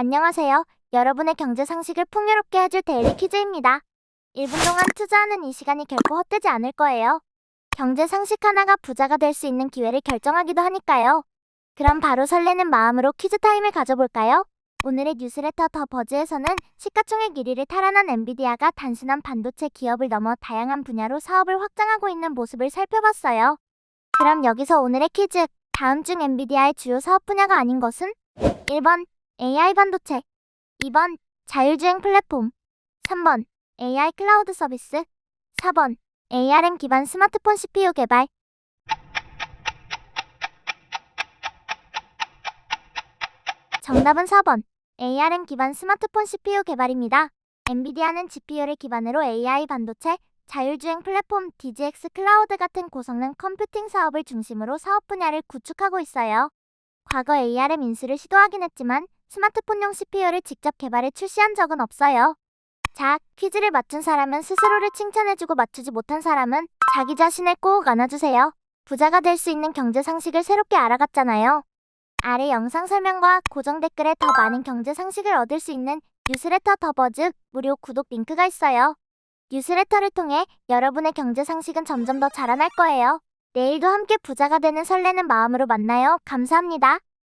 안녕하세요. 여러분의 경제 상식을 풍요롭게 해줄 데일리 퀴즈입니다. 1분 동안 투자하는 이 시간이 결코 헛되지 않을 거예요. 경제 상식 하나가 부자가 될 수 있는 기회를 결정하기도 하니까요. 그럼 바로 설레는 마음으로 퀴즈 타임을 가져볼까요? 오늘의 뉴스레터 더 버즈에서는 시가총액 1위를 탈환한 엔비디아가 단순한 반도체 기업을 넘어 다양한 분야로 사업을 확장하고 있는 모습을 살펴봤어요. 그럼 여기서 오늘의 퀴즈. 다음 중 엔비디아의 주요 사업 분야가 아닌 것은? 1번 AI 반도체 2번 자율주행 플랫폼 3번 AI 클라우드 서비스 4번 ARM 기반 스마트폰 CPU 개발 정답은 4번 ARM 기반 스마트폰 CPU 개발입니다. 엔비디아는 GPU를 기반으로 AI 반도체, 자율주행 플랫폼 DGX 클라우드 같은 고성능 컴퓨팅 사업을 중심으로 사업 분야를 구축하고 있어요. 과거 ARM 인수를 시도하긴 했지만 스마트폰용 CPU를 직접 개발해 출시한 적은 없어요. 자, 퀴즈를 맞춘 사람은 스스로를 칭찬해주고 맞추지 못한 사람은 자기 자신을 꼭 안아주세요. 부자가 될 수 있는 경제 상식을 새롭게 알아갔잖아요. 아래 영상 설명과 고정 댓글에 더 많은 경제 상식을 얻을 수 있는 뉴스레터 더 버즈 무료 구독 링크가 있어요. 뉴스레터를 통해 여러분의 경제 상식은 점점 더 자라날 거예요. 내일도 함께 부자가 되는 설레는 마음으로 만나요. 감사합니다.